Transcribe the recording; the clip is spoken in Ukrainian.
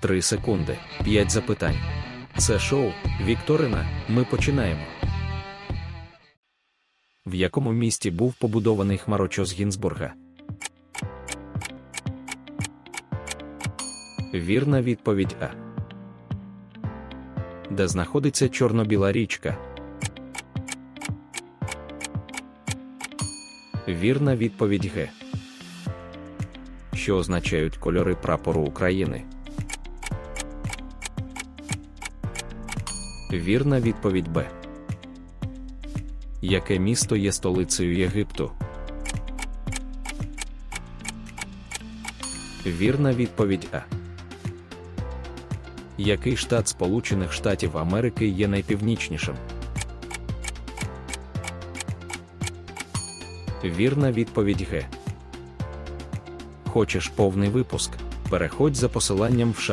3 секунди, 5 запитань. Це шоу Вікторина. Ми починаємо. В якому місті був побудований хмарочос Гінзбурга? Вірна відповідь А. Де знаходиться Чорнобіла річка? Вірна відповідь Г. Що означають кольори прапору України? Вірна відповідь Б. Яке місто є столицею Єгипту? Вірна відповідь А. Який штат Сполучених Штатів Америки є найпівнічнішим? Вірна відповідь Г. Хочеш повний випуск? Переходь за посиланням в шапку